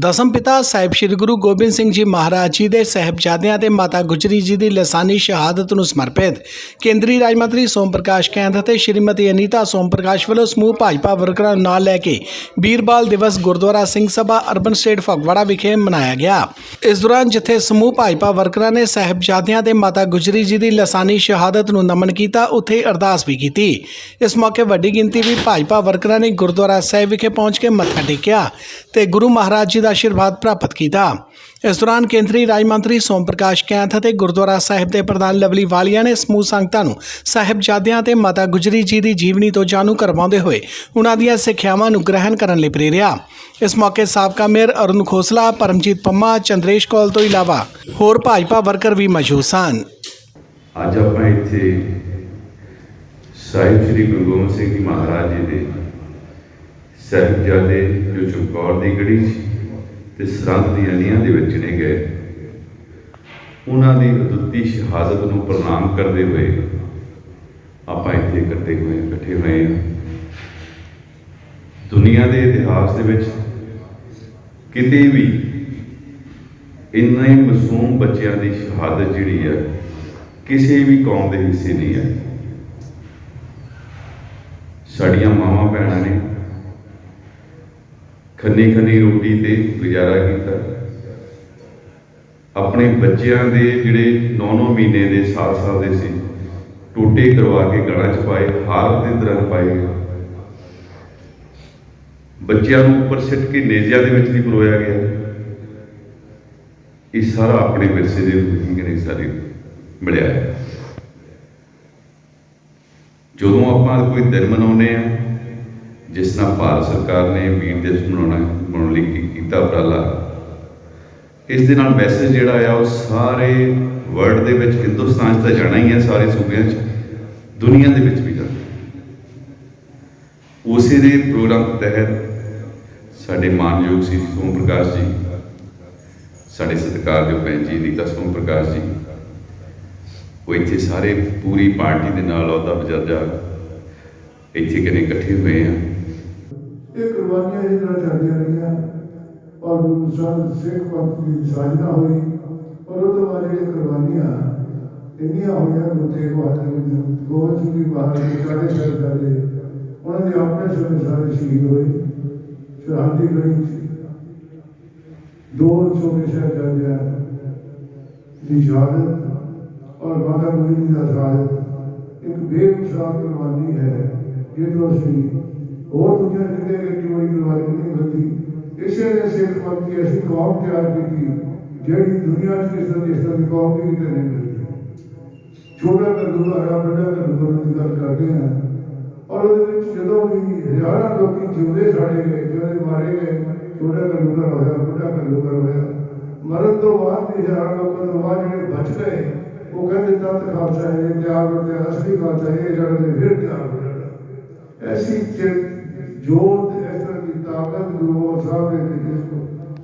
ਦਸਮ ਪਿਤਾ ਸਾਹਿਬ ਸ੍ਰੀ ਗੁਰੂ ਗੋਬਿੰਦ ਸਿੰਘ ਜੀ ਮਹਾਰਾਜ ਜੀ ਦੇ ਸਹਿਬਜ਼ਾਦਿਆਂ ਤੇ ਮਾਤਾ ਗੁਜਰੀ ਜੀ ਦੀ ਲਸਾਨੀ ਸ਼ਹਾਦਤ ਨੂੰ ਸਮਰਪਿਤ ਕੇਂਦਰੀ ਰਾਜ ਮੰਤਰੀ ਸੋਮ ਪ੍ਰਕਾਸ਼ ਕੈਂਥ ਅਤੇ ਸ਼੍ਰੀਮਤੀ ਅਨੀਤਾ ਸੋਮ ਪ੍ਰਕਾਸ਼ ਵੱਲੋਂ ਸਮੂਹ ਭਾਜਪਾ ਵਰਕਰਾਂ ਨਾਲ ਲੈ ਕੇ ਬੀਰਬਾਲ ਦਿਵਸ ਗੁਰਦੁਆਰਾ ਸਿੰਘ ਸਭਾ ਅਰਬਨ ਸਟੇਟ ਫਗਵਾੜਾ ਵਿਖੇ ਮਨਾਇਆ ਗਿਆ। ਇਸ ਦੌਰਾਨ ਜਿੱਥੇ ਸਮੂਹ ਭਾਜਪਾ ਵਰਕਰਾਂ ਨੇ ਸਹਿਬਜ਼ਾਦਿਆਂ ਤੇ ਮਾਤਾ ਗੁਜਰੀ ਜੀ ਦੀ ਲਸਾਨੀ ਸ਼ਹਾਦਤ ਨੂੰ ਨਮਨ ਕੀਤਾ, ਉੱਥੇ ਅਰਦਾਸ ਵੀ ਕੀਤੀ। ਇਸ ਮੌਕੇ ਵੱਡੀ ਗਿਣਤੀ ਵਿੱਚ ਭਾਜਪਾ ਵਰਕਰਾਂ ਨੇ ਗੁਰਦੁਆਰਾ ਸਾਹਿਬ ਵਿਖੇ ਪਹੁੰਚ ਕੇ ਮੱਥਾ ਟੇਕਿਆ ਤੇ ਗੁਰੂ ਮਹਾਰਾਜ ਜੀ ਦਾ ਆਸ਼ੀਰਵਾਦ ਪ੍ਰਾਪਤ ਕੀਤਾ। ਇਸ ਦੌਰਾਨ ਕੇਂਦਰੀ ਰਾਜ ਮੰਤਰੀ ਸੋਮ ਪ੍ਰਕਾਸ਼ ਕੈਂਥ ਅਤੇ ਗੁਰਦੁਆਰਾ ਸਾਹਿਬ ਦੇ ਪ੍ਰਧਾਨ ਲਵਲੀ ਵਾਲੀਆ ਨੇ ਸਮੂਹ ਸੰਗਤਾਂ ਨੂੰ ਸਾਹਿਬਜ਼ਾਦਿਆਂ ਤੇ ਮਾਤਾ ਗੁਜਰੀ ਜੀ ਦੀ ਜੀਵਨੀ ਤੋਂ ਜਾਣੂ ਕਰਵਾਉਂਦੇ ਹੋਏ ਉਹਨਾਂ ਦੀਆਂ ਸਿੱਖਿਆਵਾਂ ਨੂੰ ਗ੍ਰਹਿਣ ਕਰਨ ਲਈ ਪ੍ਰੇਰਿਆ। ਇਸ ਮੌਕੇ ਸਾਬਕਾ ਮੇਅਰ ਅਰੁਣ ਖੋਸਲਾ, ਪਰਮਜੀਤ ਪੰਮਾ, ਚੰਦਰੇਸ਼ ਕੌਲ ਤੋਂ ਇਲਾਵਾ ਹੋਰ ਭਾਜਪਾ ਵਰਕਰ ਵੀ ਮੌਜੂਦ ਸਨ। ਅੱਜ ਆਪਾਂ ਇੱਥੇ ਸਾਹਿਬ ਸ੍ਰੀ ਗੁਰੂ ਗੋਬਿੰਦ ਸਿੰਘ ਜੀ ਮਹਾਰਾਜ ਜੀ ਦੇ ਸਾਹਿਬਜ਼ਾਦੇ, ਜੋ ਚਮਕੌਰ ਦੀ ਗੜੀ ਸੀ ਤੇ ਸਰਹੰਦ ਦੀਆਂ ਨੀਹਾਂ ਦੇ ਵਿੱਚ ਨੇ ਗਏ। ਉਹਨਾਂ ਦੀ ਅਦੁੱਤੀ ਸ਼ਹਾਦਤ ਨੂੰ ਪ੍ਰਣਾਮ ਕਰਦੇ ਹੋਏ ਆਪਾਂ ਇੱਥੇ ਇਕੱਠੇ ਹੋਏ ਇਕੱਠੇ ਹੋਏ ਹਾਂ। ਦੁਨੀਆ ਦੇ ਇਤਿਹਾਸ ਦੇ ਵਿੱਚ ਕਿਤੇ ਵੀ ਇੰਨੇ ਮਾਸੂਮ ਬੱਚਿਆਂ ਦੀ ਸ਼ਹਾਦਤ ਜਿਹੜੀ ਹੈ ਕਿਸੇ ਵੀ ਕੌਮ ਦੇ ਹਿੱਸੇ ਨਹੀਂ ਹੈ ਸਾਡੀਆਂ ਮਾਵਾਂ ਭੈਣਾਂ ਨੇ ਖੰਨੀ ਖੰਨੀ ਰੋਟੀ ਤੇ ਗੁਜ਼ਾਰਾ ਕੀਤਾ। ਆਪਣੇ ਬੱਚਿਆਂ ਦੇ ਜਿਹੜੇ 9-9 ਮਹੀਨੇ ਦੇ ਸਾਲ-ਸਾਲ ਦੇ ਸੀ, ਟੋਟੇ ਕਰਵਾ ਕੇ ਗਲਾਂ 'ਚ ਪਾਏ, ਹਾਰ ਦੇ ਦਰਨ ਪਾਏ। ਬੱਚਿਆਂ ਨੂੰ ਉੱਪਰ ਸਿੱਟ ਕੇ ਨੇਜ਼ਿਆਂ ਦੇ ਵਿੱਚ ਵੀ ਪਰੋਇਆ ਗਿਆ। ਇਹ ਸਾਰਾ ਆਪਣੇ ਵਿਰਸੇ ਦੇ ਰੂਪ ਹੀ ਸਾਰੀ ਮਿਲਿਆ। ਹੈ ਜਦੋਂ ਆਪਾਂ ਕੋਈ ਦਿਨ ਮਨਾਉਂਦੇ ਆ ਜਿਸ ਤਰ੍ਹਾਂ ਭਾਰਤ ਸਰਕਾਰ ਨੇ ਵੀਰ ਦਿਵਸ ਮਨਾਉਣਾ, ਮਨਾਉਣ ਲਈ ਕੀਤਾ ਉਪਰਾਲਾ। ਇਸ ਦੇ ਨਾਲ ਮੈਸੇਜ ਜਿਹੜਾ ਆ ਉਹ ਸਾਰੇ ਵਰਲਡ ਦੇ ਵਿੱਚ, ਹਿੰਦੁਸਤਾਨ 'ਚ ਤਾਂ ਜਾਣਾ ਹੀ ਹੈ ਸਾਰੇ ਸੂਬਿਆਂ 'ਚ, ਦੁਨੀਆ ਦੇ ਵਿੱਚ ਵੀ ਜਾਣਾ। ਉਸੇ ਦੇ ਪ੍ਰੋਗਰਾਮ ਤਹਿਤ ਸਾਡੇ ਮਾਨਯੋਗ ਸ੍ਰੀ ਸੋਮ ਪ੍ਰਕਾਸ਼ ਜੀ, ਸਾਡੇ ਸਤਿਕਾਰਯੋਗ ਭੈਣ ਜੀ ਨੀਤਾ ਸੋਮ ਪ੍ਰਕਾਸ਼ ਜੀ, ਉਹ ਇੱਥੇ ਸਾਰੇ ਪੂਰੀ ਪਾਰਟੀ ਦੇ ਨਾਲ ਉਹਦਾ ਬਜਰਜਾ ਇੱਥੇ ਕਿਨੇ ਇਕੱਠੇ ਹੋਏ ਆ। ਇਹ ਕੁਰਬਾਨੀਆਂ ਇਸ ਤਰ੍ਹਾਂ ਚੱਲਦੀਆਂ ਰਹੀਆਂ। ਔਰ ਗੁਰੂ ਸਾਹਿਬ ਸਿੱਖ ਪੰਥ ਦੀ ਸਾਜਨਾ ਹੋਈ। ਔਰ ਉਹ ਬਾਅਦ ਜਿਹੜੀਆਂ ਕੁਰਬਾਨੀਆਂ ਇੰਨੀਆਂ ਹੋਈਆਂ ਗੁਰੂ ਤੇਗ ਬਹਾਦਰ ਜੀ ਗੋਬਿੰਦ ਸਿੰਘ ਜੀ ਮਹਾਰਾਜ ਦੇ ਸਰਦਾਰੇ ਉਹਨਾਂ ਦੇ ਆਪਣੇ ਸਮੇਂ ਸਾਰੇ ਸ਼ਹੀਦ ਹੋਏ। ਸ਼ਹਾਦੀ ਲੜੀ ਚ ਦੋ ਛੋਟੇ ਸਾਹਿਬਜ਼ਾਦਿਆਂ ਦੀ ਸ਼ਹਾਦਤ ਔਰ ਮਾਤਾ ਗੁਜਰੀ ਦਾ ਸ਼ਹਾਦਤ ਇੱਕ ਬੇਮਿਸਾਲ ਕੁਰਬਾਨੀ ਹੈ। ਜਿਹਨੂੰ ਅਸੀਂ ਹੋਰ ਦੁਨੀਆ ਕਿਤੇ ਕਿਤੇ ਬੜੀ ਕੁਰਬਾਨੀ ਨਹੀਂ ਮਿਲਦੀ ਇਸੇ ਨੇ ਸਿੱਖ ਪੰਥ ਦੀ ਅਸੀਂ ਕੌਮ ਤਿਆਰ ਕੀਤੀ ਜਿਹੜੀ ਦੁਨੀਆ 'ਚ ਕਿਸੇ ਦੀ ਇਸ ਤਰ੍ਹਾਂ ਦੀ ਕੌਮ ਵੀ ਕਿਤੇ ਨਹੀਂ ਮਿਲਦੀ ਛੋਟਾ ਕਰਦੂਗਾ ਹਰਾ ਵੱਡਾ ਕਰਦੂਗਾ ਦੀ ਗੱਲ ਕਰਦੇ ਹਾਂ ਔਰ ਉਹਦੇ ਵਿੱਚ ਜਦੋਂ ਵੀ ਹਜ਼ਾਰਾਂ ਲੋਕੀ ਜਿਉਂਦੇ ਸਾਡੇ ਗਏ ਜਿਉਂਦੇ ਮਾਰੇ ਗਏ ਛੋਟਾ ਕਰਦੂਗਾ ਹੋਇਆ ਵੱਡਾ ਕਰਦੂਗਾ ਹੋਇਆ ਮਰਨ ਤੋਂ ਬਾਅਦ ਵੀ ਹਜ਼ਾਰਾਂ ਲੋਕਾਂ ਤੋਂ ਬਾਅਦ ਜਿਹੜੇ ਬਚ ਗਏ ਉਹ ਕਹਿੰਦੇ ਤਤ ਖਾਲਸਾ ਹੈ ਇਹ ਤਿਆਗ ਕਰਦੇ ਅਸਲੀ ਖਾਲਸਾ ਹੈ ਇਹ ਜੜ ਦੇ ਫਿਰ ਤਿਆਗ ਹੋ ਜਾਣਾ ਐਸੀ ਚ- ਜੋਤ ਇਸ ਤਰ੍ਹਾਂ ਦੀ ਤਾਕਤ ਗੁਰੂ ਸਾਹਿਬ ਨੇ ਜਿਸ ਕੋ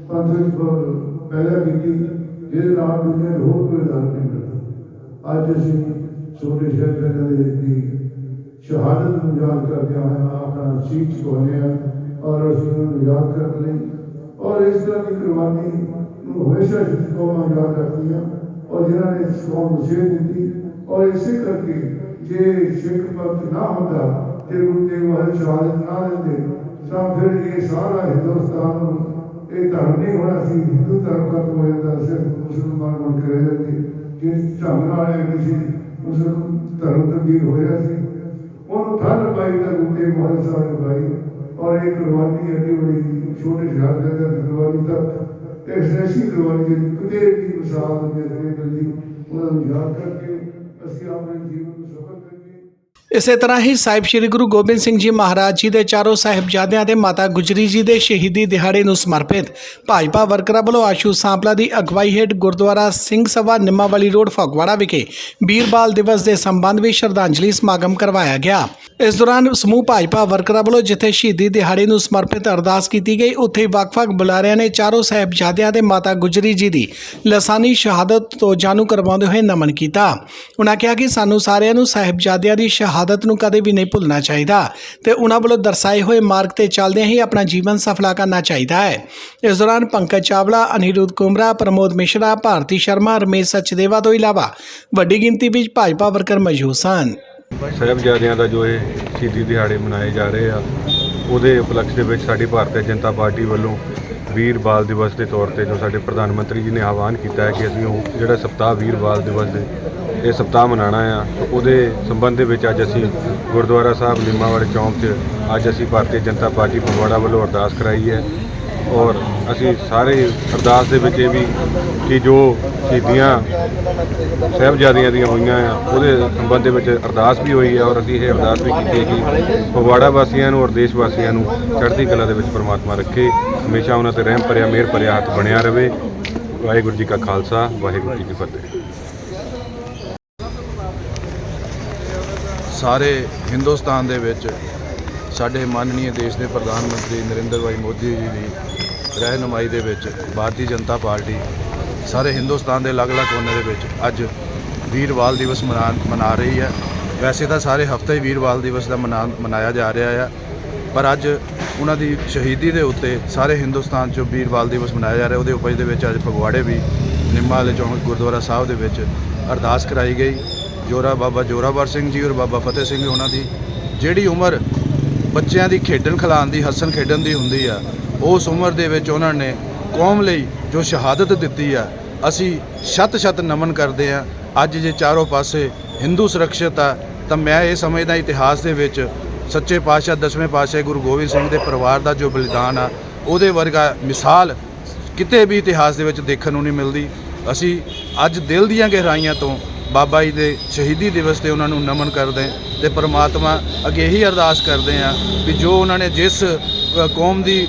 ਪੰਥ ਵਿੱਚ ਪ- ਪੈਦਾ ਕੀਤੀ ਜਿਹਦੇ ਨਾਲ ਦੁਨੀਆ ਨੂੰ ਹੋਰ ਕੋਈ ਦਾਨ ਨਹੀਂ ਮਿਲਦਾ ਅੱਜ ਅਸੀਂ ਛੋਟੇ ਸ਼ਹਿਰ ਦੇ ਦੀ ਸ਼ਹਾਦਤ ਨੂੰ ਯਾਦ ਕਰਦੇ ਹਾਂ ਆਪਣਾ ਸੀਖ ਚੁਕਾਉਂਦੇ ਹਾਂ ਔਰ ਅਸੀਂ ਉਹਨਾਂ ਨੂੰ ਯਾਦ ਕਰਨ ਲਈ ਔਰ ਇਸ ਤਰ੍ਹਾਂ ਦੀ ਕੁਰਬਾਨੀ ਨੂੰ ਹਮੇਸ਼ਾ ਸਿੱਖ ਕੌਮਾਂ ਯਾਦ ਰੱਖਦੀਆਂ ਔਰ ਜਿਨ੍ਹਾਂ ਨੇ ਇਸ ਕੌਮ ਨੂੰ ਸੇਧ ਦਿੱਤੀ ਔਰ ਇਸੇ ਕਰਕੇ ਜੇ ਸਿੱਖ ਪੰਥ ਨਾ ਹੁੰਦਾ ਤੇ ਗੁਰੂ ਤੇਗ ਬਹਾਦਰ ਸ਼ਹਾਦਤ ਨਾ। ਦਿੰਦੇ ਤਾਂ ਫਿਰ ਇਹ ਸਾਰਾ ਹਿੰਦੁਸਤਾਨ ਇਹ ਧਰਮ ਨਹੀਂ ਹੋਣਾ ਸੀ ਹਿੰਦੂ ਧਰਮ ਖਤਮ ਹੋ ਜਾਂਦਾ ਸਿਰਫ ਮੁਸਲਮਾਨ ਬਣ ਕੇ ਰਹਿ ਜਾਂਦੇ ਜਿਸ ਢੰਗ ਨਾਲ ਇਹ ਕਿਸੇ ਮੁਸਲਮਾਨ ਧਰਮ ਤਬਦੀਲ ਹੋਇਆ ਸੀ? ਉਹਨੂੰ ਠੱਲ ਪਾਈ ਤਾਂ ਗੁਰੂ ਤੇਗ ਬਹਾਦਰ ਸਾਹਿਬ ਨੇ ਪਾਈ। ਔਰ ਇਹ ਕੁਰਬਾਨੀ ਐਡੀ ਬੜੀ ਛੋਟੇ ਸ਼ਹਾਦਤ ਦੀ ਕੁਰਬਾਨੀ ਤੱਕ। ਇਸ ਐਸੀ ਕੁਰਬਾਨੀ ਜਿਹੜੀ ਕਿਤੇ ਵੀ ਮਿਸਾਲ ਦੇ ਨਹੀਂ ਮਿਲਦੀ, ਉਹਨਾਂ ਨੂੰ ਯਾਦ ਕਰਕੇ ਅਸੀਂ ਆਪਣੇ ਜੀਵਨ ਨੂੰ ਸਫਲ ਇਸੇ ਤਰ੍ਹਾਂ ਹੀ ਸਾਹਿਬ ਸ੍ਰੀ ਗੁਰੂ ਗੋਬਿੰਦ ਸਿੰਘ ਜੀ ਮਹਾਰਾਜ ਜੀ ਦੇ ਚਾਰੋਂ ਸਾਹਿਬਜ਼ਾਦਿਆਂ ਤੇ ਮਾਤਾ ਗੁਜਰੀ ਜੀ ਦੇ ਸ਼ਹੀਦੀ ਦਿਹਾੜੇ ਨੂੰ ਸਮਰਪਿਤ ਭਾਜਪਾ ਵਰਕਰਾਂ ਵੱਲੋਂ ਆਸ਼ੂ ਸਾਂਪਲਾ ਦੀ ਅਗਵਾਈ ਹੇਠ ਗੁਰਦੁਆਰਾ ਸਿੰਘ ਸਭਾ ਨਿੰਮਾਵਾਲੀ ਰੋਡ ਫਗਵਾੜਾ ਵਿਖੇ ਬੀਰਬਾਲ ਦਿਵਸ ਦੇ ਸੰਬੰਧ ਵਿੱਚ ਸ਼ਰਧਾਂਜਲੀ ਸਮਾਗਮ ਕਰਵਾਇਆ ਗਿਆ। ਇਸ ਦੌਰਾਨ ਸਮੂਹ ਭਾਜਪਾ ਵਰਕਰਾਂ ਵੱਲੋਂ ਜਿੱਥੇ ਸ਼ਹੀਦੀ ਦਿਹਾੜੇ ਨੂੰ ਸਮਰਪਿਤ ਅਰਦਾਸ ਕੀਤੀ ਗਈ, ਉੱਥੇ ਵੱਖ-ਵੱਖ ਬੁਲਾਰਿਆਂ ਨੇ ਚਾਰੋਂ ਸਾਹਿਬਜ਼ਾਦਿਆਂ ਤੇ ਮਾਤਾ ਗੁਜਰੀ ਜੀ ਦੀ ਲਸਾਨੀ ਸ਼ਹਾਦਤ ਤੋਂ ਜਾਣੂ ਕਰਵਾਉਂਦੇ ਹੋਏ ਨਮਨ ਕੀਤਾ। ਉਹਨਾਂ ਕਿਹਾ ਕਿ ਸਾਨੂੰ ਸਾਰਿਆਂ ਨੂੰ ਸਾਹਿਬਜ਼ਾਦਿਆਂ ਦੀ ਸ਼ਹਾਦਤ ਸ਼ਹਾਦਤ ਨੂੰ ਕਦੇ ਵੀ ਨਹੀਂ ਭੁੱਲਣਾ ਚਾਹੀਦਾ ਤੇ ਉਹਨਾਂ ਵੱਲੋਂ ਦਰਸਾਏ ਹੋਏ ਮਾਰਗ ਤੇ ਚੱਲਦਿਆਂ ਹੀ ਆਪਣਾ ਜੀਵਨ ਸਫਲਾ ਕਰਨਾ ਚਾਹੀਦਾ ਹੈ। ਇਸ ਦੌਰਾਨ ਪੰਕਜ ਚਾਵਲਾ, ਅਨਿਰੁੱਧ ਕੁਮਰਾ ਪ੍ਰਮੋਦ ਮਿਸ਼ਰਾ, ਭਾਰਤੀ ਸ਼ਰਮਾ, ਰਮੇਸ਼ ਸਚਦੇਵਾ ਤੋਂ ਇਲਾਵਾ ਵੱਡੀ ਗਿਣਤੀ ਵਿੱਚ ਭਾਜਪਾ ਵਰਕਰ ਮੌਜੂਦ ਸਨ। ਸਾਹਿਬਜ਼ਾਦਿਆਂ ਦਾ ਜੋ ਇਹ ਸ਼ਹੀਦੀ ਦਿਹਾੜੇ ਮਨਾਏ ਜਾ ਰਹੇ ਆ, ਉਹਦੇ ਉਪਲਕਸ਼ ਦੇ ਵਿੱਚ ਸਾਡੀ ਭਾਰਤੀ ਜਨਤਾ ਪਾਰਟੀ ਵੱਲੋਂ ਵੀਰ ਬਾਲ ਦਿਵਸ ਦੇ ਤੌਰ ਤੇ ਜੋ ਸਾਡੇ ਪ੍ਰਧਾਨ ਮੰਤਰੀ ਜੀ ਨੇ ਆਹਵਾਨ ਕੀਤਾ ਹੈ ਕਿ ਅਸੀਂ ਉਹ ਜਿਹੜਾ ਸਪਤਾਹ ਵੀਰ ਬਾਲ ਦਿਵਸ ਦੇ ਇਹ ਸਪਤਾਹ ਮਨਾਉਣਾ ਆ। ਉਹਦੇ ਸੰਬੰਧ ਦੇ ਵਿੱਚ ਅੱਜ ਅਸੀਂ ਗੁਰਦੁਆਰਾ ਸਾਹਿਬ ਨਿੰਮਾਵਾੜੇ ਚੌਂਕ 'ਚ ਅੱਜ ਅਸੀਂ ਭਾਰਤੀ ਜਨਤਾ ਪਾਰਟੀ ਫਗਵਾੜਾ ਵੱਲੋਂ ਅਰਦਾਸ ਕਰਾਈ ਹੈ। ਔਰ ਅਸੀਂ ਸਾਰੇ ਅਰਦਾਸ ਦੇ ਵਿੱਚ ਇਹ ਵੀ ਕਿ ਜੋ ਸ਼ਹੀਦੀਆਂ ਸਾਹਿਬਜ਼ਾਦਿਆਂ ਦੀਆਂ ਹੋਈਆਂ ਆ, ਉਹਦੇ ਸੰਬੰਧ ਦੇ ਵਿੱਚ ਅਰਦਾਸ ਵੀ ਹੋਈ ਹੈ ਔਰ ਅਸੀਂ ਇਹ ਅਰਦਾਸ ਵੀ ਕੀਤੀ ਹੈ ਕਿ ਫਗਵਾੜਾ ਵਾਸੀਆਂ ਨੂੰ ਔਰ ਦੇਸ਼ ਵਾਸੀਆਂ ਨੂੰ ਚੜ੍ਹਦੀ ਕਲਾ ਦੇ ਵਿੱਚ ਪਰਮਾਤਮਾ ਰੱਖੇ। ਹਮੇਸ਼ਾ ਉਹਨਾਂ ਤੇ ਰਹਿਮ ਭਰਿਆ, ਮਿਹਰ ਭਰਿਆ ਹੱਥ ਬਣਿਆ ਰਵੇ ਵਾਹਿਗੁਰੂ ਜੀ ਕਾ ਖਾਲਸਾ, ਵਾਹਿਗੁਰੂ ਜੀ ਕੀ ਫਤਿਹ। ਸਾਰੇ ਹਿੰਦੁਸਤਾਨ ਦੇ ਵਿੱਚ ਸਾਡੇ ਮਾਨਨੀय ਦੇਸ਼ ਦੇ ਪ੍ਰਧਾਨ ਮੰਤਰੀ ਨਰਿੰਦਰ ਭਾਈ ਮੋਦੀ ਜੀ ਦੀ ਰਹਿਨੁਮਾਈ ਦੇ ਵਿੱਚ ਭਾਰਤੀ ਜਨਤਾ ਪਾਰਟੀ ਸਾਰੇ ਹਿੰਦੁਸਤਾਨ ਦੇ ਅਲੱਗ-ਅਲੱਗ ਕੋਨੇ ਦੇ ਵਿੱਚ ਅੱਜ ਵੀਰਵਾਲ ਦਿਵਸ ਮਨਾ ਮਨਾ ਰਹੀ ਹੈ। ਵੈਸੇ ਤਾਂ ਸਾਰੇ ਹਫ਼ਤੇ ਹੀ ਵੀਰ ਦਿਵਸ ਦਾ ਮਨਾ, ਮਨਾਇਆ ਜਾ ਰਿਹਾ ਹੈ ਪਰ ਅੱਜ ਉਹਨਾਂ ਦੀ ਸ਼ਹੀਦੀ ਦੇ ਉੱਤੇ ਸਾਰੇ ਹਿੰਦੁਸਤਾਨ 'ਚ ਵੀਰਵਾਲ ਦਿਵਸ ਮਨਾਇਆ ਜਾ ਰਿਹਾ। ਉਹਦੇ ਉਪਜ ਦੇ ਵਿੱਚ ਅੱਜ ਫਗਵਾੜੇ ਵੀ, ਨਿੰਮਾ ਵਾਲੇ ਚੌਂਕ, ਗੁਰਦੁਆਰਾ ਸਾਹਿਬ ਦੇ ਵਿੱਚ ਅਰਦਾਸ ਕਰਾਈ ਗਈ। ਜੋਰਾ ਬਾਬਾ ਜੋਰਾਵਰ ਸਿੰਘ ਜੀ ਔਰ ਬਾਬਾ ਫਤਿਹ ਸਿੰਘ ਉਹਨਾਂ ਦੀ। ਜਿਹੜੀ ਉਮਰ ਬੱਚਿਆਂ ਦੀ ਖੇਡਣ ਖਿਲਾਉਣ ਦੀ, ਹੱਸਣ ਖੇਡਣ ਦੀ ਹੁੰਦੀ ਆ, ਉਸ ਉਮਰ ਦੇ ਵਿੱਚ ਉਹਨਾਂ ਨੇ ਕੌਮ ਲਈ ਜੋ ਸ਼ਹਾਦਤ ਦਿੱਤੀ ਆ, ਅਸੀਂ ਸ਼ਤ ਸ਼ਤ ਨਮਨ ਕਰਦੇ ਆ। ਅੱਜ ਜੇ ਚਾਰੋਂ ਪਾਸੇ ਹਿੰਦੂ ਸੁਰੱਖਿਅਤ ਆ, ਤਾਂ ਮੈਂ ਇਹ ਸਮਝਦਾ ਇਤਿਹਾਸ ਦੇ ਵਿੱਚ ਸੱਚੇ ਪਾਤਸ਼ਾਹ, ਦਸਵੇਂ ਪਾਤਸ਼ਾਹ ਗੁਰੂ ਗੋਬਿੰਦ ਸਿੰਘ ਦੇ ਪਰਿਵਾਰ ਦਾ ਜੋ ਬਲੀਦਾਨ ਆ, ਉਹਦੇ ਵਰਗਾ ਮਿਸਾਲ ਕਿਤੇ ਵੀ ਇਤਿਹਾਸ ਦੇ ਵਿੱਚ ਦੇਖਣ ਨੂੰ ਨਹੀਂ ਮਿਲਦੀ। ਅਸੀਂ ਅੱਜ ਦਿਲ ਦੀਆਂ ਗਹਿਰਾਈਆਂ ਤੋਂ ਬਾਬਾ ਜੀ ਦੇ ਸ਼ਹੀਦੀ ਦਿਵਸ ਤੇ ਉਹਨਾਂ ਨੂੰ ਨਮਨ ਕਰਦੇ ਤੇ ਪਰਮਾਤਮਾ ਅੱਗੇ ਇਹੀ ਅਰਦਾਸ ਕਰਦੇ ਆ ਵੀ ਜੋ ਉਹਨਾਂ ਨੇ ਜਿਸ ਕੌਮ ਦੀ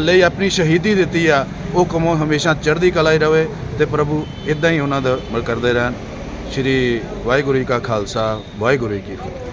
ਲਈ ਆਪਣੀ ਸ਼ਹੀਦੀ ਦਿੱਤੀ ਆ, ਉਹ ਕੌਮ ਹਮੇਸ਼ਾ ਚੜ੍ਹਦੀ ਕਲਾ ਹੀ ਰਵੇ ਤੇ ਪ੍ਰਭੂ ਇਦਾਂ ਹੀ ਉਹਨਾਂ ਦਾ ਕਰਦੇ ਰਹਿਣ। ਸ਼੍ਰੀ ਵਾਹਿਗੁਰੂ ਜੀ ਕਾ ਖਾਲਸਾ, ਵਾਹਿਗੁਰੂ ਜੀ ਕੀ ਫਤਿਹ।